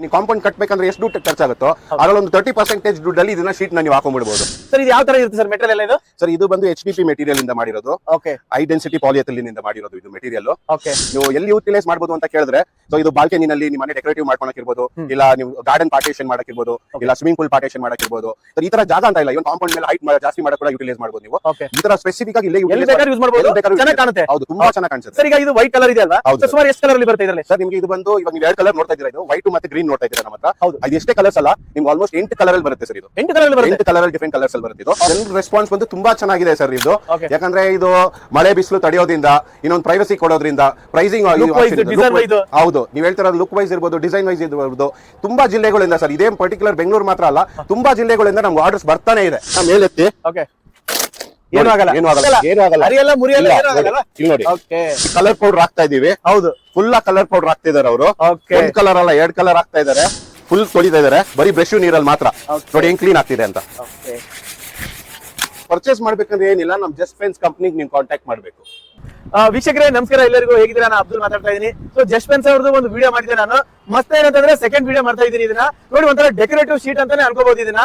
ನೀವು ಕಾಂಪೌಂಡ್ ಕಟ್ಟಬೇಕಂದ್ರೆ ಎಷ್ಟು ದುಡ್ಡು ಖರ್ಚಾಗುತ್ತೋ ಅದರಲ್ಲಿ ಒಂದು ತರ್ಟಿ ಪರ್ಸೆಂಟೇಜ್ ದುಡ್ಡಲ್ಲಿ ಇದನ್ನ ಶೀಟ್ನ ನೀವು ಹಾಕೊಂಡ್ಬಿಡ್ಬೋದು. ಸರ್ ಇದು ಯಾವ ತರ ಇರುತ್ತೆ ಸರ್ ಮೆಟೀರಿಯಲ್ ಎಲ್ಲ ಇದು? ಸರ್ ಇದು ಬಂದು ಎಚ್ ಪಿ ಪಿ ಮೆಟೀರಿಯಲ್ ಇಂದ ಮಾಡಿರೋದು. ಓಕೆ. ಹೈ ಡೆನ್ಸಿಟಿ ಪಾಲಿಯಥಿಲಿನ್ ಇಂದ ಮಾಡಿರೋದು ಇದು ಮೆಟೀರಿಯಲ್ ಓಕೆ. ನೀವು ಎಲ್ಲಿ ಯೂಟಿಲೈಸ್ ಮಾಡಬಹುದು ಅಂತ ಕೇಳಿದ್ರೆ ಸೊ ಇದು ಬಾಲ್ಕನಿನಲ್ಲಿ ನಿಮ್ಮ ಮನೆ ಡೆಕೋರೇಟಿವ್ ಇರಬಹುದು ಇಲ್ಲ ನೀವು ಗಾರ್ಡನ್ ಪಾರ್ಟೇಷನ್ ಮಾಡಕ್ಕಿರ್ಬೋದು ಇಲ್ಲ ಸ್ವಿಮಿಂಗ್ ಪೂಲ್ ಪಾರ್ಟೇಷನ್ ಮಾಡಕ್ಕಿರ್ಬೋದು ಈ ತರ ಜಾಗ ಅಂತ ಇಲ್ಲ ಇವನ್ ಕಾಂಪೌಂಡ್ ಮೇಲೆ ಹೈಟ್ ಜಾಸ್ತಿ ಮಾಡಕ್ ಕೂಡ ಯೂಟಿಲೈಸ್ ಮಾಡಬಹುದು ನೀವು ಈ ತರ ಸ್ಪೆಸಿಫಿಕ್ ಆಗಿ ಯೂಸ್ ಮಾಡಬಹುದು ಚೆನ್ನಾಗಿ ಕಾಣುತ್ತೆ. ಹೌದು ತುಂಬಾ ಚೆನ್ನಾಗಿ ಕಾಣಿಸುತ್ತೆ. ಸರ್ ಈಗ ಇದು ವೈಟ್ ಕಲರ್ ಇದೆ ಅಲ್ವಾ. ಸುಮಾರು ಎಷ್ಟು ಕಲರ್ ಬರುತ್ತೆ ಇದರಲ್ಲಿ? ಸರ್ ನಿಮಗೆ ಇದು ಬಂದು ಇವಾಗ ನೀವು ಎರಡು ಕಲರ್ ನೋಡ್ತಾ ಇದ್ದೀರಾ ಇದು? ವೈಟ್ ಮತ್ತೆ ಗ್ರೀನ್ ನೋಡ್ತಾ ಇದ್ದೀರಾ ನಮ್ಮ ಹತ್ರ? ಎಷ್ಟೇ ಕಲರ್ಸ್ ಅಲ್ಲ ನಿಮ್ಗೆ ಆಲ್ಮೋಸ್ಟ್ ಎಂಟು ಕಲರ್ ಅಲ್ಲಿ ಬರುತ್ತೆ ಸರ್ ಇದು. ಎಂಟು ಕಲರ್ ಬರುತ್ತೆ? ಎಂಟು ಕಲರ್ ಡಿಫ್ರೆಂಟ್ ಕಲರ್ಸ್ ಅಲ್ಲಿ ಬರುತ್ತೆ ಇದು. ಜನರ ರೆಸ್ಪಾನ್ಸ್ ಬಂದು ತುಂಬಾ ಚೆನ್ನಾಗಿದೆ ಸರ್ ಇದು. ಯಾಕಂದ್ರೆ ಇದು ಮಳೆ ಬಿಸಿಲು ತಡೆಯೋದ್ರಿಂದ ಇನ್ನೊಂದು ಪ್ರೈವಸಿ ಕೊಡೋದ್ರಿಂದ ಪ್ರೈಸಿಂಗ್ ಹೌದು. ನೀವು ಹೇಳ್ತಾರ ಲುಕ್ ವೈಸ್ ಇರ್ಬೋದು ಡಿಸೈನ್ ವೈಸ್ ಇರ್ಬೋದು. ತುಂಬಾ ಜಿಲ್ಲೆಗಳಿಂದ ಸರ್ ಇದೇ ಪರ್ಟಿಕ್ಯುಲರ್ ಬೆಂಗಳೂರು ಮಾತ್ರ ಅಲ್ಲ ತುಂಬಾ ಜಿಲ್ಲೆಗಳಿಂದ ನಮ್ಗೆ ಆರ್ಡರ್ಸ್ ಬರ್ತಾನೆ ಇದೆ. ಮೇಲೆ ಏನು ಆಗಲ್ಲ. ಏನು ಆಗಲ್ಲ. ಏನು ಆಗಲ್ಲ. ಅರಿಯಲ್ಲ ಮುರಿಯಲ್ಲ ಇಲ್ಲ, ಏನು ಆಗಲ್ಲ. ಇಲ್ಲಿ ನೋಡಿ. ಓಕೆ. ಕಲರ್ ಪೌಡರ್ ಹಾಕ್ತಾ ಇದೀವಿ. ಹೌದು. ಫುಲ್ ಕಲರ್ ಪೌಡರ್ ಹಾಕ್ತಾ ಇದಾರೆ ಅವರು. ಒಂದ್ ಕಲರ್ ಅಲ್ಲ ಎರಡ್ ಕಲರ್ ಹಾಕ್ತಾ ಇದಾರೆ ಫುಲ್ ತೊಳಿತಾ ಇದಾರೆ ಬರೀ ಬ್ರಷ್ ನೀರಲ್ಲಿ ಮಾತ್ರ. ನೋಡಿ ಹೆಂಗ್ ಕ್ಲೀನ್ ಆಗ್ತಿದೆ ಅಂತ. ಪರ್ಚೇಸ್ ಮಾಡ್ಬೇಕಂದ್ರೆ ಏನಿಲ್ಲ ನಮ್ ಜಸ್ಟ್ ಪೆನ್ಸ್ ಕಂಪ್ನಿಗೆ ನೀವು ಕಾಂಟ್ಯಾಕ್ಟ್ ಮಾಡ್ಬೇಕು. ವೀಕ್ಷಕರೇ ನಮಸ್ಕಾರ ಎಲ್ಲರಿಗೂ. ಹೇಗಿದ್ದೀರಾ? ನಾನು ಅಬ್ದುಲ್ ಮಾತಾಡ್ತಾ ಇದೀನಿ. ಸೊ ಜಸ್ಟ್ ಪೆನ್ಸ್ ಅವ್ರದ್ದು ಒಂದು ವಿಡಿಯೋ ಮಾಡಿದ್ದೆ ನಾನು. ಮಸ್ತ್ ಏನಂತಂದ್ರೆ ಸೆಕೆಂಡ್ ವಿಡಿಯೋ ಮಾಡ್ತಾ ಇದ್ದೀನಿ ಇದನ್ನ. ನೋಡಿ ಒಂಥರ ಡೆಕೋರೇಟಿವ್ ಶೀಟ್ ಅಂತಾನೆ ಅನ್ಕೋಬಹುದು ಇದನ್ನ.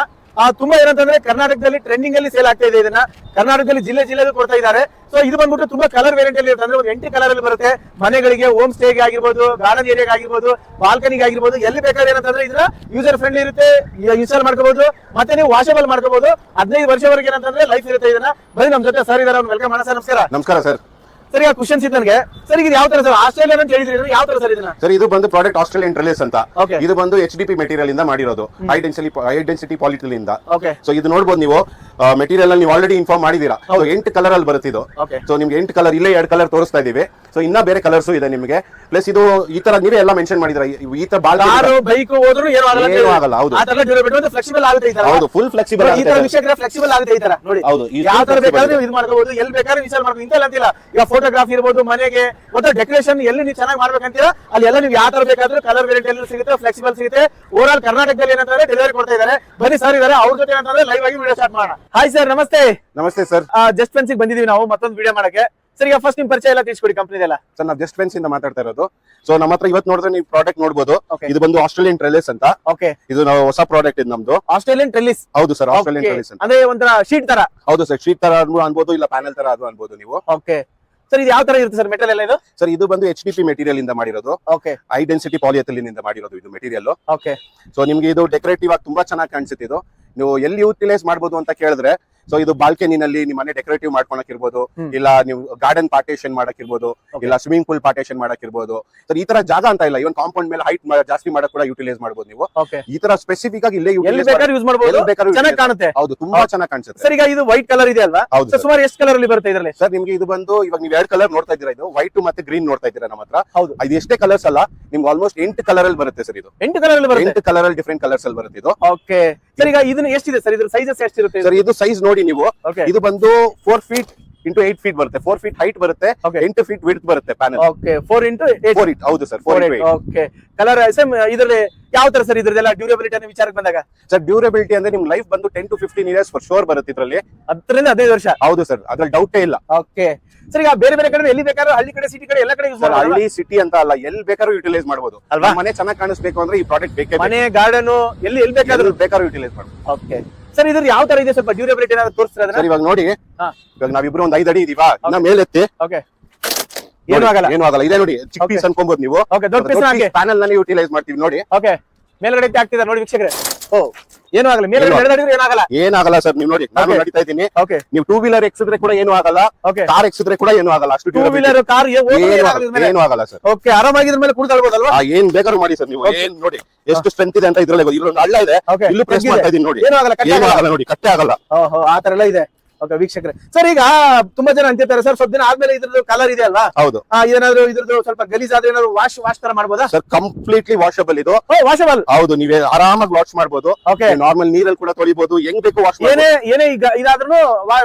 ತುಂಬಾ ಏನಂತಂದ್ರೆ ಕರ್ನಾಟಕದಲ್ಲಿ ಟ್ರೆಂಡಿಂಗ್ ಅಲ್ಲಿ ಸೇಲ್ ಆಗ್ತಾ ಇದೆ ಇದನ್ನ. ಕರ್ನಾಟಕದಲ್ಲಿ ಜಿಲ್ಲೆ ಜಿಲ್ಲೆಗೂ ಕೊಡ್ತಾ ಇದ್ದಾರೆ. ಸೊ ಇದು ಬಂದ್ಬಿಟ್ಟು ತುಂಬಾ ಕಲರ್ ವೇರಿಯಂಟ್ ಅಲ್ಲಿ ಇರುತ್ತೆ ಅಂದ್ರೆ ಒಂದು ಎಂಟು ಕಲರ್ ಅಲ್ಲಿ ಬರುತ್ತೆ. ಮನೆಗಳಿಗೆ ಹೋಮ್ ಸ್ಟೇಗೆ ಆಗಿರ್ಬೋದು ಗಾರ್ಡನ್ ಏರಿಯಾಗೆ ಆಗಿರ್ಬೋದು ಬಾಲ್ಕನಿಗೆ ಆಗಿರ್ಬೋದು, ಎಲ್ಲಿ ಬೇಕಾದ್ರೆ ಏನಂತಂದ್ರೆ ಇದನ್ನ ಯೂಸರ್ ಫ್ರೆಂಡ್ಲಿ ಇರುತ್ತೆ ಇನ್ಸ್ಟಾಲ್ ಮಾಡ್ಕೋಬಹುದು ಮತ್ತೆ ನೀವು ವಾಷಬಲ್ ಮಾಡ್ಕೋಬಹುದು ಹದಿನೈದು ವರ್ಷವರೆಗೆ ಏನಂತಂದ್ರೆ ಲೈಫ್ ಇರುತ್ತೆ ಇದನ್ನ. ಬನ್ನಿ, ನಮ್ ಜೊತೆ ಸರ್ ಇದಾರೆ ವೆಲ್ಕಮ್ ಮಾಡೋಣ ಸರ್, ನಮಸ್ಕಾರ. ನಮಸ್ಕಾರ ಸರ್. ಸರ್ ಈಗ ಕ್ವಶನ್ಸ್ ಇತ್ತು ನನಗೆ. ಸರ್ ಇದು ಯಾವ ತರ ಸರ್? ಆಸ್ಟ್ರೇಲಿಯನ್ ಅಂತ ಹೇಳಿದ್ರಿ ಯಾವ ತರ ಸರ್ ಇದನ್ನ? ಸರ್ ಇದು ಬಂದು ಪ್ರಾಡಕ್ಟ್ ಆಸ್ಟ್ರೇಲಿಯನ್ ರಿಲೇಸ್ ಅಂತ. Okay. ಇದು ಬಂದು ಎಚ್ ಡಿ ಪಿ ಮೆಟೀರಿಯಲ್ ಇಂದ ಮಾಡಿರೋದು. ಹೈ ಡೆನ್ಸಿಟಿ ಹೈ ಡೆನ್ಸಿಟಿ ಪಾಲಿಟಿಲ್ ಇಂದ. ಓಕೆ ಸೊ ಇದು ನೋಡ್ಬೋದು ನೀವು ಮೆಟೀರಿಯಲ್ ಅಲ್ಲಿ ನೀವು ಆಲ್ರೆಡಿ ಇನ್ಫಾರ್ಮ್ ಮಾಡಿದೀರಾ ಸೊ ಎಂಟು ಕಲರ್ ಅಲ್ಲಿ ಬರುತ್ತೆ ಇದು ಸೊ ನಿಮ್ಗೆ ಎಂಟು ಕಲರ್ ಇಲ್ಲೇ ಎರಡು ಕಲರ್ ತೋರಿಸ್ತಾ ಇದೀವಿ ಸೊ ಇನ್ನ ಬೇರೆ ಕಲರ್ಸ್ ಇದೆ ನಿಮಗೆ. ಪ್ಲಸ್ ಇದು ಈ ತರ ನೀವೇ ಎಲ್ಲ ಮೆನ್ಷನ್ ಮಾಡಿದ್ರ ಈ ತರ ಬಾಳ ಕಾರು ಬೈಕ್ ಹೋದ್ರು ಏನು ಆಗಲ್ಲ ಅಂತ ಏನೂ ಹೇಳಿ. ಆಗಲ್ಲ, ಹೌದು. ಆ ತರ ಡ್ಯೂರಬಿಲಿಟಿ ಒಂದು ಫ್ಲೆಕ್ಸಿಬಲ್ ಆಗುತ್ತೆ ಈ ತರ. ಹೌದು ಫುಲ್ ಫ್ಲೆಕ್ಸಿಬಲ್ ಈ ತರ ವಿಷಯ ಫ್ಲೆಕ್ಸಿಬಲ್ ಆಗುತ್ತೆ ಈ ತರ. ನೋಡಿ ಹೌದು, ಈ ಯಾವ ತರ flexible ಬೇಕಾದ್ರೆ ಇದು. ಮಾಡ್ಕೋಬಹುದು ಎಲ್ಲಿ ಬೇಕಾದ್ರೆ ಇನ್ಸ್ಟಾಲ್ ಮಾಡ್ಬೋದು. ಇಂತೆಲ್ಲ ಅಂತಿಲ್ಲ. ಈಗ ಫೋಟೋಗ್ರಾಫಿ ಇರ್ಬೋದು ಮನೆಗೆ ಮತ್ತೆ ಡೆಕೋರೇಷನ್ ಎಲ್ಲಿ ನೀವು ಚೆನ್ನಾಗಿ ಮಾಡ್ಬೇಕಂತೀರಾ ಅಲ್ಲಿ ಎಲ್ಲ ನೀವು ಯಾವ ತರ ಬೇಕಾದ್ರೂ ಕಲರ್ ವೆರೈಟಿ ಎಲ್ಲ ಸಿಗುತ್ತೆ ಫ್ಲೆಕ್ಸಿಬಲ್ ಸಿಗುತ್ತೆ. ಓವರ್ ಆಲ್ ಕರ್ನಾಟಕದಲ್ಲಿ ಏನಂತಾರೆ ಡೆಲಿವರಿ ಕೊಡ್ತಾ ಇದ್ದಾರೆ ಬನ್ನಿ ಸರ್ ಇದಾರೆ ಅವ್ರ ಜೊತೆ ಏನಂತಂದ್ರೆ ಲೈವ್ ಆಗಿ ವಿಡಿಯೋ ಸ್ಟಾರ್ಟ್ ಮಾಡೋಣ. ಹಾಯ್ ಸರ್ ನಮಸ್ತೆ. ನಮಸ್ತೆ ಸರ್ ಜಸ್ಟ್ ಪೆನ್ಸಿಗೆ ಬಂದಿದೀವಿ ನಾವು ಮತ್ತೊಂದು ವಿಡಿಯೋ ಮಾಡಕ್ಕೆ. ಸರ್ ಈಗ ಫಸ್ಟ್ ನಿಮ್ ಪರಿಚಯ ಎಲ್ಲ ತಿಳಿಸ್ಕೊಡಿ ಕಂಪ್ನಿದೆಲ್ಲ ಸರ್ ನಾವು ಜಸ್ಟ್ ಫ್ರೆನ್ಸ್ ಇಂದ ಮಾತಾಡ್ತಾ ಇರೋದು. ಸೊ ನಮ್ಮ ಹತ್ರ ಇವತ್ತು ನೋಡಿದ್ರೆ ನೀವು ಪ್ರಾಡಕ್ಟ್ ನೋಡಬಹುದು. ಇದು ಬಂದು ಆಸ್ಟ್ರೇಲಿಯನ್ ಟ್ರೆಲಿಸ್ ಅಂತ. ಓಕೆ ಇದು ನಾವು ಹೊಸ ಪ್ರಾಡಕ್ಟ್ ಇದು ನಮ್ದು. ಆಸ್ಟ್ರೇಲಿಯನ್ ಟ್ರೆಲಿಸ್ ಹೌದು ಸರ್ ಆಸ್ಟ್ರೇಲಿಯನ್ ಟ್ರೆಲಿಸ್ ಅಂದ್ರೆ ಒಂಥರ ಶೀಟ್ ತರ. ಹೌದು ಸರ್ ಶೀಟ್ ತರ ಅನ್ಬೋ- ಅನ್ಬೋದು ಇಲ್ಲ ಪ್ಯಾನಲ್ ತರ ಅದು ಅನ್ಬೋದು ನೀವು. ಓಕೆ ಸರ್ ಇದು ಯಾವ ತರ ಇರುತ್ತೆ ಸರ್ ಮೆಟಲ್ ಎಲ್ಲ ಇದು? ಸರ್ ಇದು ಬಂದು ಎಚ್ ಡಿ ಪಿ ಮೆಟೀರಿಯಲ್ ಇಂದ ಮಾಡಿರೋದು. ಓಕೆ ಹೈ ಡೆನ್ಸಿಟಿ ಪಾಲಿಯಥಿಲಿನ್ ಇಂದ ಮಾಡಿರೋದು ಇದು ಮೆಟೀರಿಯಲ್ ಓಕೆ ಸೊ ನಿಮ್ಗೆ ಇದು ಡೆಕೋರೇಟಿವ್ ಆಗಿ ತುಂಬಾ ಚೆನ್ನಾಗಿ ಕಾಣಿಸುತ್ತೆ ಇದು. ನೀವು ಎಲ್ಲಿ ಯೂಟಿಲೈಸ್ ಮಾಡಬಹುದು ಅಂತ ಕೇಳಿದ್ರೆ ಸೊ ಇದು ಬಾಲ್ಕನಿನಲ್ಲಿ ನಿಮ್ಮ ಮನೆ ಡೆಕೋರೇಟಿವ್ ಮಾಡ್ಕೊಳಕ್ ಇರ್ಬೋದು ಇಲ್ಲ ನೀವು ಗಾರ್ಡನ್ ಪಾರ್ಟೇಷನ್ ಮಾಡಕ್ ಇರ್ಬೋದು ಇಲ್ಲ ಸ್ವಿಮ್ಮಿಂಗ್ ಪೂಲ್ ಪಾರ್ಟೇಷನ್ ಮಾಡಕ್ಕಿರ್ಬೋದು ಸರ್ ಈ ತರ ಜಾಗ ಅಂತ ಇಲ್ಲ ಇವನ್ ಕಾಂಪೌಂಡ್ ಮೇಲೆ ಹೈಟ್ ಜಾಸ್ತಿ ಮಾಡಕ್ ಕೂಡ ಯುಟಿಲೈಸ್ ಮಾಡಬಹುದು ನೀವು. ಈ ತರ ಸ್ಪೆಸಿಫಿಕ್ ಆಗಿ ಇಲ್ಲೇ ಯೂಸ್ ಮಾಡಬಹುದು ಕಾಣುತ್ತೆ. ಹೌದು ತುಂಬಾ ಚೆನ್ನಾಗಿ ಕಾಣಿಸುತ್ತೆ. ಸರ್ ಈಗ ಇದು ವೈಟ್ ಕಲರ್ ಇದೆ ಅಲ್ವಾ? ಹೌದು ಸುಮಾರು ಎಷ್ಟು ಕಲರ್ ಅಲ್ಲಿ ಬರುತ್ತೆ ಇದರಲ್ಲಿ? ಸರ್ ನಿಮ್ಗೆ ಇದು ಬಂದು ಇವಾಗ ನೀವು ಎರಡು ಕಲರ್ ನೋಡ್ತಾ ಇದ್ದೀರಾ ಇದು? ವೈಟ್ ಮತ್ತೆ ಗ್ರೀನ್ ನೋಡ್ತಾ ಇದ್ದೀರಾ ನಮ್ಮ ಹತ್ರ? ಹೌದು. ಇದು ಎಷ್ಟೇ ಕಲರ್ಸ್ ಅಲ್ಲ ನಿಮ್ಗೆ ಆಲ್ಮೋಸ್ಟ್ ಎಂಟು ಕಲರ್ ಅಲ್ಲಿ ಬರುತ್ತೆ ಸರ್ ಇದು. ಎಂಟು ಕಲರ್ ಅಲ್ಲಿ ಬರುತ್ತೆ? ಎಂಟು ಕಲರ್ ಅಲ್ಲಿ ಡಿಫ್ರೆಂಟ್ ಕಲರ್ಸ್ ಅಲ್ಲಿ ಬರುತ್ತೆ ಇದು. ಓಕೆ ಸರ್ ಈಗ ಇದನ್ನ ಎಷ್ಟಿದೆ ಸರ್? ಇದ್ರ ಸೈಜಸ್ ಎಷ್ಟಿರುತ್ತೆ? ಸರ್ ಇದು ಸೈಜ್ ನೋಡಿ ನೀವು. ಇದು ಬಂದು four feet into eight feet ಬರುತ್ತೆ. ಫೋರ್ ಫೀಟ್ ಹೈಟ್ ಬರುತ್ತೆ. ಎಂಟು ಫೀಟ್ ವಿಡ್ತ್ ಬರುತ್ತೆ panel okay four into four it ಹೌದು sir four okay colour same ಇದರಲ್ಲಿ ಯಾವ ತರ ಸರ್ ಇದ್ರದ್ದೆಲ್ಲ ಡ್ಯೂರಬಿಲಿಟಿ ಅನ್ನ ವಿಚಾರಕ್ಕೆ ಬಂದಾಗ? ಸರ್ ಡ್ಯೂರಬಿಲಿಟಿ ಅಂದ್ರೆ ನಿಮ್ ಲೈಫ್ ಬಂದು ten to fifteen years for sure ಬರುತ್ತೆ ಇದ್ರಲ್ಲಿ. ಹತ್ತರಿಂದ ಹದಿನೈದು ವರ್ಷ? ಹೌದು ಸರ್ ಅದ್ರಲ್ಲಿ ಡೌಟೇ ಇಲ್ಲ. ಓಕೆ ಸರ್ ಈಗ ಬೇರೆ ಬೇರೆ ಕಡೆ ಎಲ್ಲಿ ಬೇಕಾದ್ರೂ ಹಳ್ಳಿ ಕಡೆ ಸಿಟಿ ಕಡೆ ಎಲ್ಲ ಕಡೆ ಯೂಸ್ ಹಳ್ಳಿ ಸಿಟಿ ಅಂತ ಅಲ್ಲ. ಎಲ್ಲಿ ಬೇಕಾದ್ರೂ ಯುಟಿಲೈಸ್ ಮಾಡಬಹುದು ಅಲ್ವಾ? ಮನೆ ಚೆನ್ನಾಗಿ ಕಾಣಿಸ್ಬೇಕು ಅಂದ್ರೆ ಈ ಪ್ರಾಡಕ್ಟ್ ಬೇಕೇ. ಮನೆ ಗಾರ್ಡನ್ ಎಲ್ಲಿ ಎಲ್ಲಿ ಬೇಕಾದ್ರೂ. ಬೇಕಾದ್ರೂ ಯುಟಿಲೈಸ್ ಮಾಡಬಹುದು ಓಕೆ ಸರ್ ಇದ್ರ ಯಾವ ತರ ಇದೆ ಸ್ವಲ್ಪ ಡ್ಯೂರಬಿಲಿಟಿ ಏನಾದ್ರು ತೋರಿಸ್ತೀರಾ ಅದನ್ನ? ಸರ್ ಇವಾಗ ನೋಡಿ. ಹಾ. ಇವಾಗ ನಾವಿಬ್ರು ಒಂದ್ ಐದು ಅಡಿ ಇದೀವಾ. ಇನ್ನ ಮೇಲೆತ್ತಿ ಓಕೆ ಏನು ಆಗಲ್ಲ. ಏನು ಆಗಲ್ಲ. ಇದೆ ನೋಡಿ ಚಿಕ್ಕ Okay. ಪೀಸ್ ಅನ್ಕೊಂಬೋದು ನೀವು. ಓಕೆ ದೊಡ್ಡ ಪೀಸ್ ಹಾಕಿ ಪ್ಯಾನಲ್ನಲ್ಲಿ ಯೂಟಿಲೈಸ್ ಮಾಡ್ತೀವಿ ನೋಡಿ. ಓಕೆ ಮೇಲ್ಗಡೆ ಎತ್ತಿ ಹಾಕ್ತಿದ್ದಾರೆ ನೋಡಿ ವೀಕ್ಷಕರೇ. ಏನು ಆಗಲ್ಲ. ಮೇಲೆ ನಡೆದಾಡಿದ್ರೆ ಏನಾಗಲ್ಲ ಏನಾಗಲ್ಲ ಸರ್ ನೀವು ನೋಡಿ ನಾನು. ನಡೀತಾ ಇದ್ದೀನಿ. ಓಕೆ ನೀವು ಟೂ ವೀಲರ್ ಎಕ್ಸಿದ್ರೆ ಕೂಡ ಏನು ಆಗಲ್ಲ. ಓಕೆ ಕಾರ್ ಎಕ್ಸಿದ್ರೆ ಕೂಡ ಏನು ಆಗಲ್ಲ. ಅಷ್ಟು ಟೂ ವೀಲರ್ ಕಾರ್ ಏನು ಆಗಲ್ಲ- ಸರ್. ಓಕೆ ಆರಾಮಾಗಿದ್ರ ಮೇಲೆ ಕುಳಿತಾಳ್ಬೋದಲ್ವಾ ಆ, ಏನ್ ಬೇಕಾದ್ರೂ ಮಾಡಿ ಸರ್ ನೀವು. ಏನ್ ನೋಡಿ ಎಷ್ಟು ಸ್ಟ್ರೆಂತ್ ಇದೆ ಅಂತ ಇದ್ರಲ್ಲಿ ಇಲ್ಲೊಂದು ಹಳ್ಳ ಇದೆ. ಇಲ್ಲೂ ಪ್ರೆಸ್ ಮಾಡ್ತಾ ಇದೀನಿ ನೋಡಿ. ಏನು ಆಗಲ್ಲ ಏನು ಆಗಲ್ಲ ನೋಡಿ ಕಟ್ಟೆ ಆಗಲ್ಲ. ಆ ತರ ಎಲ್ಲ ಇದೆ. ಓಕೆ ವೀಕ್ಷಕರೇ. ಸರ್ ಈಗ ತುಂಬಾ ಜನ ಅಂತಿರ್ತಾರೆ ಸರ್ ಸ್ವಲ್ಪ ದಿನ ಆದ್ಮೇಲೆ ಇದ್ರದ್ದು ಕಲರ್ ಇದೆ ಅಲ್ವಾ? ಹೌದು. ಏನಾದ್ರು ಇದ್ರದ್ದು ಸ್ವಲ್ಪ ಗಲೀಜ್ ಆದ್ರೆ ಏನಾದ್ರು ವಾಶ್ ವಾಶ್ ತರ ಮಾಡಬಹುದಾ ಸರ್ ಕಂಪ್ಲೀಟ್ಲಿ ವಾಷಬಲ್ ಇದು. ವಾಶಬಲ್ ಹೌದು ನೀವೇ ಆರಾಮಾಗಿ ವಾಶ್ ಮಾಡಬಹುದು ಓಕೆ. ನಾರ್ಮಲ್ ನೀರಲ್ಲಿ ಕೂಡ ತೊಳಿಬಹುದು ಹೆಂಗ್ ಬೇಕು ವಾಶ್ ಏನೇ ಏನೇ ಈಗ ಇದಾದ್ರೂ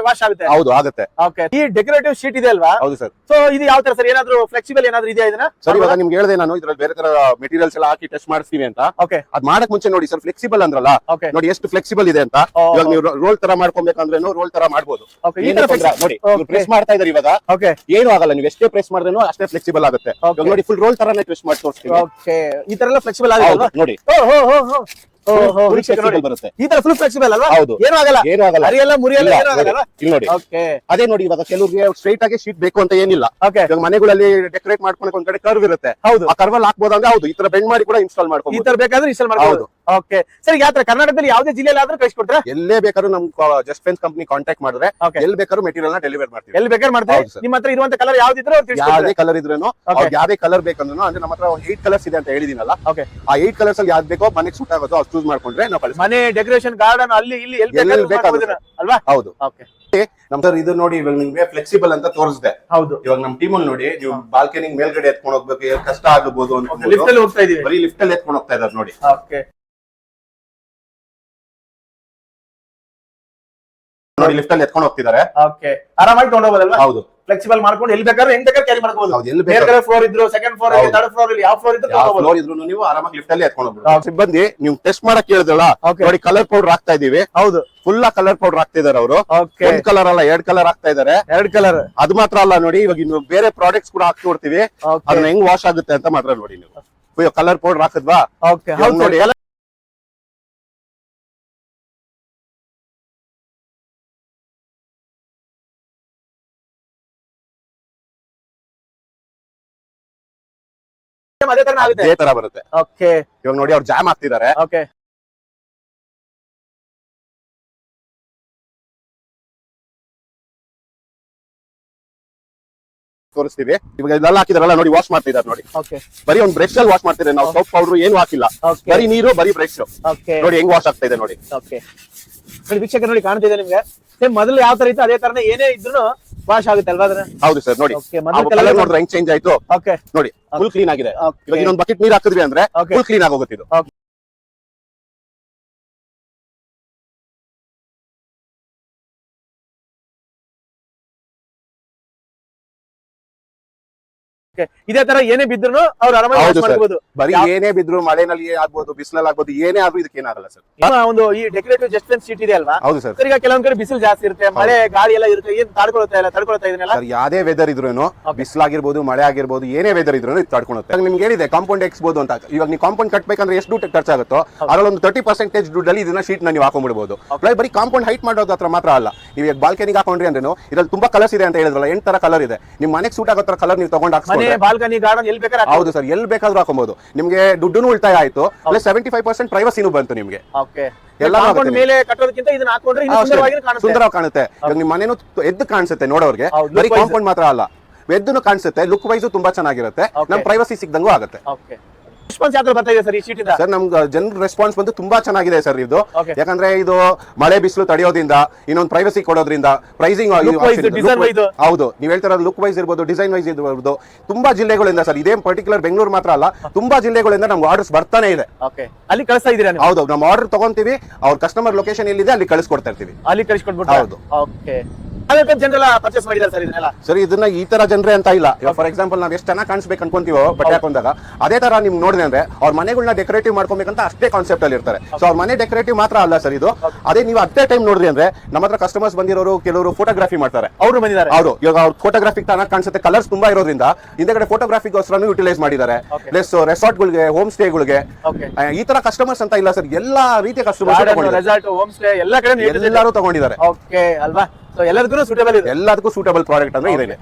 ವಾಶ್ ಆಗುತ್ತೆ. ಹೌದು ಆಗುತ್ತೆ. ಓಕೆ. ಈ ಡೆಕೋರೇಟಿವ್ ಶೀಟ್ ಇದೆ ಅಲ್ವಾ? ಹೌದು ಸರ್. ಸೊ ಇದು ಯಾವ ತರ ಸರ್? ಏನಾದ್ರು ಫ್ಲೆಕ್ಸಿಬಲ್ ಏನಾದ್ರು ಇದೆಯಾ ಇದನ್ನ? ಸರ್ ಇವಾಗ ನಿಮ್ಗೆ ಹೇಳಿದೆ ನಾನು ಇದ್ರಲ್ಲಿ ಬೇರೆ ತರ ಮೆಟೀರಿಯಲ್ಸ್ ಎಲ್ಲ ಹಾಕಿ ಟೆಸ್ಟ್ ಮಾಡಿಸ್ತೀವಿ ಅಂತ. ಓಕೆ. ಅದ್ ಮಾಡಕ್ ಮುಂಚೆ ನೋಡಿ ಸರ್ ಫ್ಲೆಕ್ಸಿಬಲ್ ಅಂದ್ರಲ್ಲ. ಓಕೆ. ನೋಡಿ ಎಷ್ಟು ಫ್ಲೆಕ್ಸಿಬಲ್ ಇದೆ ಅಂತ. ಇವಾಗ ನೀವು ರೋಲ್ ತರ ಮಾಡ್ಕೊಬೇಕಂದ್ರೆ ರೋಲ್ ತರ ಮಾಡ್ಬೋದು. Okay, ಈ ಏನು ತರ ತೊಂದ್ರೆ- ನೋಡಿ ಪ್ರೆಸ್ ಮಾಡ್ತಾ ಇದಾರೆ ಇವಾಗ. ಓಕೆ ಏನು ಆಗಲ್ಲ ನೀವು ಎಷ್ಟೇ ಪ್ರೆಸ್ ಮಾಡಿದ್ರೂ ಅಷ್ಟೇ ಫ್ಲೆಕ್ಸಿಬಲ್ ಆಗುತ್ತೆ. ಇವಾಗ ನೋಡಿ ಫುಲ್ ರೋಲ್ ತರನೇ ಟ್ವಿಸ್ಟ್ ಮಾಡಿ ತೋರಿಸ್ತೀವಿ ಓಕೆ ಈ ತರ ಎಲ್ಲ ಫ್ಲೆಕ್ಸಿಬಲ್ ಆಗಿದೆ ಹೌದು, ನೋಡಿ. ಬರುತ್ತೆ. ಈ ತರ ಫುಲ್ ಫ್ಲೆಕ್ಸಿಬಲ್ ಅಲ್ವಾ? ಹೌದು. ಏನು ಆಗಲ್ಲ. ಏನು ಆಗಲ್ಲ. ಅರಿಯಲ್ಲ ಮುರಿಯಲ್ಲ ಏನು ಆಗಲ್ಲ. ಇಲ್ಲಿ ನೋಡಿ. ಓಕೆ ಅದೇ ನೋಡಿ ಇವಾಗ ಕೆಲವರಿಗೆ ಸ್ಟ್ರೈಟ್ ಆಗಿ ಶೀಟ್ ಬೇಕು ಅಂತ ಏನಿಲ್ಲ. ಓಕೆ ಇವಾಗ ಮನೆಗಳಲ್ಲಿ ಡೆಕೋರೇಟ್ ಮಾಡ್ಕೊಳಕ್ಕೆ ಒಂದ್ ಕಡೆ ಕರ್ವ್ ಇರುತ್ತೆ. ಹೌದು. ಆ ಕರ್ವಲ್ಲಿ ಹಾಕ್ಬೋದು ಅಂದ್ರೆ ಹೌದು. ಈ ತರ ಬೆಂಡ್ ಮಾಡಿ ಕೂಡ ಇನ್ಸ್ಟಾಲ್ ಈ ತರ ಬೇಕಾದ್ರೆ ಇನ್ಸ್ಟಾಲ್ ಮಾಡ್ಬೋದು ಓಕೆ ಸರ್ ಯಾವ ತರ ಕರ್ನಾಟಕದಲ್ಲಿ ಯಾವುದೇ ಜಿಲ್ಲೆಯಲ್ಲಿ ಆದ್ರೂ ಕಳಿಸ್ಕೊಡ್ತಾರೆ? ಎಲ್ಲೇ ಬೇಕಾದ್ರೂ ನಮ್ ಜಸ್ಟ್ ಫ್ರೆಂಡ್ಸ್ ಕಂಪನಿ ಕಾಂಟ್ಯಾಕ್ಟ್ ಮಾಡಿದ್ರೆ Okay. ಎಲ್ಲಿ ಬೇಕಾದ್ರೂ ಮೆಟೀರಿಯಲ್ನ ಡೆಲಿವರ್ ಮಾಡ್ತೀವಿ. ಎಲ್ಲಿ ಬೇಕಾದ್ರೆ ಹೌದು sir. ನಿಮ್ಮ ಹತ್ರ ಇರುವಂತ ಕಲರ್ ಯಾವ್ದು ಅವ್ರು ಯಾವ್ದೇ ಕಲರ್ ಇದ್ರೇನು ಅವ್ರಿಗೆ ಯಾವ್ದೇ ಕಲರ್ ಬೇಕಂದ್ರೂ ಅಂದ್ರೆ ನಮ್ಮ ಹತ್ರ ಏಟ್ ಕಲರ್ಸ್ ಇದೆ ಅಂತ ಹೇಳಿದಿನಲ್ಲ. ಓಕೆ ಆ ಏಟ್ ಕಲರ್ಸ್ ಅಲ್ಲಿ ಯಾವ್ದು ಬೇಕೋ ಮನೆಗೆ ಸೂಟ್ ಆಗುತ್ತೋ ಅದು ಚೂಸ್ ಮಾಡ್ಕೊಂಡ್ರೆ ನಾವು ಕಳಿಸ್ತೀವಿ ಮನೆ ಡೆಕೋರೇಷನ್ ಗಾರ್ಡನ್ ಅಲ್ಲಿ ಇಲ್ಲಿ ಎಲ್ಲಿ ಎಲ್ಲಿ ಬೇಕಾದ್ರೂ ಅಲ್ವಾ? ಹೌದು. ಓಕೆ ನಮ್ ಸರ್ ಇದು ನೋಡಿ ಇವಾಗ ನಿಮ್ಗೆ ಫ್ಲೆಕ್ಸಿಬಲ್ ಅಂತ ತೋರಿಸಿದೆ. ಹೌದು. ಇವಾಗ ನಮ್ ಟೀಮ್ ಅಲ್ಲಿ ನೋಡಿ ನೀವು ಬಾಲ್ಕನಿ ಮೇಲ್ಗಡೆ ಎತ್ಕೊಂಡು ಹೋಗ್ಬೇಕು ಏನ್ ಕಷ್ಟ ಆಗಬಹುದು ಅಂತ ಲಿಫ್ಟ್ ಅಲ್ಲಿ ಹೋಗ್ತಾ ಇದೀವಿ. ಬರೀ ಲಿಫ್ಟ್ ಅಲ್ಲಿ ಎತ್ಕೊಂಡು ಹೋಗ್ತಾ ಇದಾರೆ ನೋಡಿ. ಓಕೆ ನೋಡಿ ಲಿಫ್ಟ್ ಅಲ್ಲಿ ಎತ್ಕೊಂಡು ಹೋಗ್ತಿದ್ದಾರೆ. ಓಕೆ ಆರಾಮಾಗಿ ತಗೊಂಡೋಗೋದಲ್ವಾ ಹೌದು. ಫ್ಲೆಕ್ಸಿಬಲ್ ಮಾಡ್ಕೊಂಡು ಎಲ್ಲಿ ಬೇಕಾದ್ರೆ ಹೆಂಗ್ ಬೇಕಾದ್ರೆ ಕ್ಯಾರಿ ಮಾಡ್ಬೋದು. ಹೌದು ಎಲ್ಲಿ ಬೇರೆ ಬೇಕಾದ್ರೂ. ಕಡೆ ಫ್ಲೋರ್ ಇದ್ರು ಸೆಕೆಂಡ್ ಫ್ಲೋರ್ ಹೌದು. ಥರ್ಡ್ ಫ್ಲೋರ್ ಇಲ್ಲಿ ಯಾವ ಫ್ಲೋರ್ ಇದ್ರು ಯಾವ ಫ್ಲೋರ್ ಇದ್ರು ನೀವು ಆರಾಮಾಗಿ ಲಿಫ್ಟ್ ಅಲ್ಲಿ ಎತ್ಕೊಂಡು ಹೋಗ್ಬೋದು. ಸಿಬ್ಬಂದಿ ನೀವು ಟೆಸ್ಟ್ ಮಾಡಕ್ ಕೇಳಿದ್ರಲ್ಲ Okay. ನೋಡಿ ಕಲರ್ ಪೌಡರ್ ಹಾಕ್ತಾ ಇದೀವಿ. ಹೌದು. ಫುಲ್ ಕಲರ್ ಪೌಡರ್ ಹಾಕ್ತಾ ಇದಾರೆ ಅವರು. ಓಕೆ ಒಂದ್ ಕಲರ್ ಅಲ್ಲ ಎರಡ್ ಕಲರ್ ಹಾಕ್ತಾ ಇದಾರೆ ಎರಡ್ ಕಲರ್ ಅದು ಮಾತ್ರ ಅಲ್ಲ ನೋಡಿ ಇವಾಗ ಇನ್ನು ಬೇರೆ ಪ್ರಾಡಕ್ಟ್ಸ್ ಕೂಡ ಹಾಕಿ ಕೊಡ್ತೀವಿ. ಅದನ್ನ ಹೆಂಗ್ ವಾಶ್ ಆಗುತ್ತೆ ಅಂತ ಮಾತ್ರ ನೋಡಿ ನೀವು. ಕಲರ್ ಪೌಡರ್ ಹಾಕಿದ್ವಾ? ಓಕೆ ಇವಾಗ ಹೌದು ನೋಡಿ. ನೋಡಿ ಅದೇ ತರ ಆಗುತ್ತೆ. ಅದೇ ತರ ಬರುತ್ತೆ. ಓಕೆ ಇವಾಗ ನೋಡಿ ಅವ್ರು ಜಾಮ್ ಹಾಕ್ತಿದ್ದಾರೆ ಓಕೆ ತೋರಿಸ್ತೀವಿ. ಇವಾಗ ಇದೆಲ್ಲ ಹಾಕಿದಾರಲ್ಲ ನೋಡಿ ವಾಶ್ ಮಾಡ್ತಿದ್ದಾರೆ ನೋಡಿ. ಓಕೆ ಬರೀ ಒಂದು ಬ್ರಷ್ ಅಲ್ಲಿ ವಾಶ್ ಮಾಡ್ತಿದ್ದಾರೆ. ನಾವು ಸೋಪ್ ಪೌಡರ್ ಏನು ಹಾಕಿಲ್ಲ. ಬರೀ ನೀರು ಬರೀ ಬ್ರಷ್ ಓಕೆ ನೋಡಿ ಹೆಂಗ್ ವಾಶ್ ಆಗ್ತಾ ಇದೆ ನೋಡಿ. ಓಕೆ ನೋಡಿ ವೀಕ್ಷಕ ನೋಡಿ ಕಾಣ್ತಿದೆ ನಿಮ್ಗೆ. ಸೇಮ್ ಮೊದಲು ಯಾವ ತರ ಇತ್ತು ಅದೇ ತರನೇ ಏನೇ ಇದ್ರು ವಾಶ್ ಆಗುತ್ತೆ ಅಲ್ವಾ ಅದನ್ನ? ಹೌದು ಸರ್ ನೋಡಿ. ಓಕೆ ಮೊದಲು ಕಲರ್ ನೋಡಿದ್ರೆ ಹೆಂಗ್ ಚೇಂಜ್ ಆಯ್ತು? ಓಕೆ ನೋಡಿ ಫುಲ್ ಕ್ಲೀನ್ ಆಗಿದೆ. ಓಕೆ ಇವಾಗ ಇನ್ನೊಂದು ಬಕೆಟ್ ನೀರ್ ಹಾಕಿದ್ವಿ ಅಂದ್ರೆ Okay. ಫುಲ್ ಕ್ಲೀನ್ ಆಗೋಗುತ್ತೆ ಇದು. ಇದೇ ತರ ಏನೇ ಬಿದ್ರು ಅವ್ರು ಆರಾಮಾಗಿ ಮಾಡ್ಬೋದು ಬರೀ ಏನೇ ಬಿದ್ರು ಮಳೆನಲ್ಲಿ ಆಗ್ಬೋದು ಬಿಸಿಲಲ್ಲಿ ಆಗ್ಬೋದು ಏನೇ ಆದ್ರೂ ಇದಕ್ಕೆ ಏನಾಗಲ್ಲ ಸರ್. ಒಂದು ಈ ಡೆಕೋರೇಟಿವ್ ಜಸ್ಟ್ ಶೀಟ್ ಇದೆ ಅಲ್ವಾ? ಹೌದು ಸರ್. ಈಗ ಕೆಲವೊಂದ್ ಕಡೆ ಬಿಸಿಲು ಜಾಸ್ತಿ ಇರುತ್ತೆ ಮಳೆ ಗಾಳಿ ಎಲ್ಲ ಇರುತ್ತೆ ಏನ್ ತಡ್ಕೊಳ್ತಾ ಇಲ್ಲ ತಡ್ಕೊಳ್ತಾ ಇದನ್ನೆಲ್ಲ? ಸರ್ ಯಾವ್ದೇ ವೆದರ್ ಇದ್ರೂನು ಬಿಸಿಲಾಗಿರ್ಬೋದು ಮಳೆ ಆಗಿರ್ಬೋದು ಏನೇ ವೆದರ್ ಇದ್ರೂ ಇದು ತಡ್ಕೊಳುತ್ತೆ. ನಿಮ್ಗೆ ಏನಿದೆ ಕಾಂಪೌಂಡ್ ಎಕ್ಸ್ಬೋದು ಅಂತ. ಇವಾಗ ನೀವು ಕಾಂಪೌಂಡ್ ಕಟ್ಬೇಕಂದ್ರೆ ಎಷ್ಟು ದುಡ್ಡು ಖರ್ಚಾಗುತ್ತೋ ಅದ್ರಲ್ಲಿ ಒಂದು ತರ್ಟಿ ಪರ್ಸೆಂಟೇಜ್ ದುಡ್ಡಲ್ಲಿ ಇದನ್ನ ಶೀಟ್ನ ನೀವು ಹಾಕೊಂಡ್ಬಿಡ್ಬೋದು. ಬರೀ ಕಾಂಪೌಂಡ್ ಹೈಟ್ ಮಾಡೋದು ಹತ್ರ ಮಾತ್ರ ಅಲ್ಲ. ನೀವು ಈಗ ಬಾಲ್ಕನಿಗೆ ಹಾಕೊಂಡ್ರಿ ಅಂದ್ರೆ ಇದ್ರಲ್ಲಿ ತುಂಬಾ ಕಲರ್ಸ್ ಇದೆ ಅಂತ ಹೇಳಿದ್ರಲ್ಲ ಎಂಟು ತರ ಕಲರ್ ಇದೆ. ನಿಮ್ ಮನೆಗೆ ಸೂಟ್ ಆಗೋ ತರ ಕಲರ್ ನೀವು ತಗೊಂಡ್ ಹಾಕ್ಸ್ಕೊಂಡ್ರೆ ಬಾಲ್ಕನಿ ಗಾರ್ಡನ್ ಎಲ್ಲಿ ಬೇಕಾದ್ರೆ ಹೌದು ಸರ್ ಎಲ್ಲಿ ಬೇಕಾದ್ರೂ ಹಾಕೊಬಹುದು ನಿಮ್ಗೆ ದುಡ್ಡು ಉಳಿತಾಯ ಆಯ್ತು ಪ್ಲಸ್ ಸೆವೆಂಟಿ ಫೈವ್ ಪರ್ಸೆಂಟ್ ಪ್ರೈವಸಿನೂ ಬಂತು ನಿಮ್ಗೆ. ಓಕೆ. ಎಲ್ಲಾನು ಮೇಲೆ ಕಟ್ಟೋದಕ್ಕಿಂತ ಇದನ್ನ ಹಾಕೊಂಡ್ರೆ ಇನ್ನು ಸುಂದರವಾಗಿ ಕಾಣುತ್ತೆ. ನಿಮ್ ಮನೇನು ಎದ್ದು ಕಾಣಿಸುತ್ತೆ ನೋಡೋರ್ಗೆ. ಬರೀ ಕಾಂಪೌಂಡ್ ಮಾತ್ರ ಅಲ್ಲ. ಎದ್ದು ಕಾಣಿಸುತ್ತೆ ಲುಕ್ ವೈಸ್ ತುಂಬಾ ಚೆನ್ನಾಗಿರುತ್ತೆ. ನಮ್ ಪ್ರೈವಸಿ ಸಿಗ್ದಂಗೂ ಆಗುತ್ತೆ. ರೆಸ್ಪಾನ್ಸ್ ಬರ್ತಾ ಇದೆ ಸರ್ ಈ ಶೀಟ್ ಇಂದ? ಸರ್ ನಮ್ಗೆ ಜನರ ರೆಸ್ಪಾನ್ಸ್ ಬಂದು ತುಂಬಾ ಚೆನ್ನಾಗಿದೆ ಸರ್ ಇದು. Okay. ಯಾಕಂದ್ರೆ ಇದು ಮಳೆ ಬಿಸಿಲು ತಡೆಯೋದ್ರಿಂದ ಇನ್ನೊಂದು ಪ್ರೈವಸಿ ಕೊಡೋದ್ರಿಂದ pricing Look wise, design wise. ಹೌದು. ನೀವು ಹೇಳ್ತಾರ ಲುಕ್ ವೈಸ್ ಇರ್ಬೋದು ಡಿಸೈನ್ ವೈಸ್ ಇರ್ಬೋದು. ತುಂಬಾ ಜಿಲ್ಲೆಗಳಿಂದ ಸರ್ ಇದೇ ಪರ್ಟಿಕ್ಯುಲರ್ ಬೆಂಗಳೂರು ಮಾತ್ರ ಅಲ್ಲ ತುಂಬಾ ಜಿಲ್ಲೆಗಳಿಂದ ನಮ್ಗೆ ಆರ್ಡರ್ಸ್ ಬರ್ತಾನೆ ಇದೆ. ಓಕೆ ಅಲ್ಲಿ ಕಳಿಸ್ತಾ ಇದೀರ ನೀವು? ಹೌದು. ನಮ್ಮ ಆರ್ಡರ್ ತಗೊಂತೀವಿ ಅವ್ರ ಕಸ್ಟಮರ್ ಲೊಕೇಶನ್ ಎಲ್ಲಿದೆ ಅಲ್ಲಿ ಕಳಿಸ್ಕೊಡ್ತಾ ಇರ್ತೀವಿ. ಅಲ್ಲಿ ಕಳಿಸ್ಕೊಟ್ಬಿಟ್ಟು ಹೌದು. ಓಕೆ ಜನರೆಲ್ಲ ಪರ್ಚೇಸ್ ಮಾಡಿದ್ದಾರೆ ಸರ್ ಇದನ್ನೆಲ್ಲ. ಸರ್ ಇದನ್ನ ಈ ತರ ಜನರೇ ಅಂತ ಇಲ್ಲ. ಫಾರ್ ಎಕ್ಸಾಂಪಲ್ ನಾವ್ ಎಷ್ಟು ಚೆನ್ನಾಗಿ ಕಾಣಿಸ್ಬೇಕು ಅನ್ಕೊಂತೀವೋ ಬಟ್ಟೆ ಹಾಕೊಂಡಾಗ ಅದೇ ತರ ನಿಮ್ ನೋಡಿದೆ ಅಂದ್ರೆ ಅವ್ರ ಮನೆಗಳನ್ನ ಡೆಕೋರೇಟಿವ್ ಮಾಡ್ಕೊಬೇಕಂತ ಅಷ್ಟೇ ಕಾನ್ಸೆಪ್ಟ್ ಅಲ್ಲಿ ಇರ್ತಾರೆ. ಸೊ ಅವ್ರ ಮನೆ ಡೆಕೋರೇಟಿವ್ ಮಾತ್ರ ಅಲ್ಲ ಸರ್ ಇದು. ಅದೇ ನೀವು ಅದೇ ಟೈಮ್ ನೋಡ್ರಿ ಅಂದ್ರೆ ನಮ್ಮ ಹತ್ರ ಕಸ್ಟಮರ್ಸ್ ಬಂದಿರೋರು ಕೆಲವರು ಫೋಟೋಗ್ರಫಿ ಮಾಡ್ತಾರೆ. ಅವರು ಬಂದಿದ್ದಾರೆ. ಹೌದು ಇವಾಗ ಅವ್ರ ಫೋಟೋಗ್ರಫಿ ಚೆನ್ನಾಗಿ ಕಾಣಿಸುತ್ತೆ ಕಲರ್ಸ್ ತುಂಬಾ ಇರೋದ್ರಿಂದ ಹಿಂದೆಗಡೆ ಫೋಟೋಗ್ರಫಿಗೋಸ್ಕರನು ಯುಟಿಲೈಸ್ ಮಾಡಿದ್ದಾರೆ. ಪ್ಲಸ್ ರೆಸಾರ್ಟ್ ಗಳಿಗೆ ಹೋಮ್ ಸ್ಟೇ ಗಳಿಗೆ ಈ ತರ ಕಸ್ಟಮರ್ಸ್ ಅಂತ ಇಲ್ಲ ಸರ್. ಎಲ್ಲಾ ರೀತಿಯ ಕಸ್ಟಮರ್ಸ್ ಎಲ್ಲರೂ ತಗೊಂಡಿದ್ದಾರೆ. ಓಕೆ ಅಲ್ವಾ? ಎಲ್ಲದಕ್ಕೂ ಸೂಟೇಬಲ್ ಇದೆ. ಎಲ್ಲದಕ್ಕೂ ಸೂಟಬಲ್ ಪ್ರಾಡಕ್ಟ್ ಅಂದ್ರೆ ಇದೆ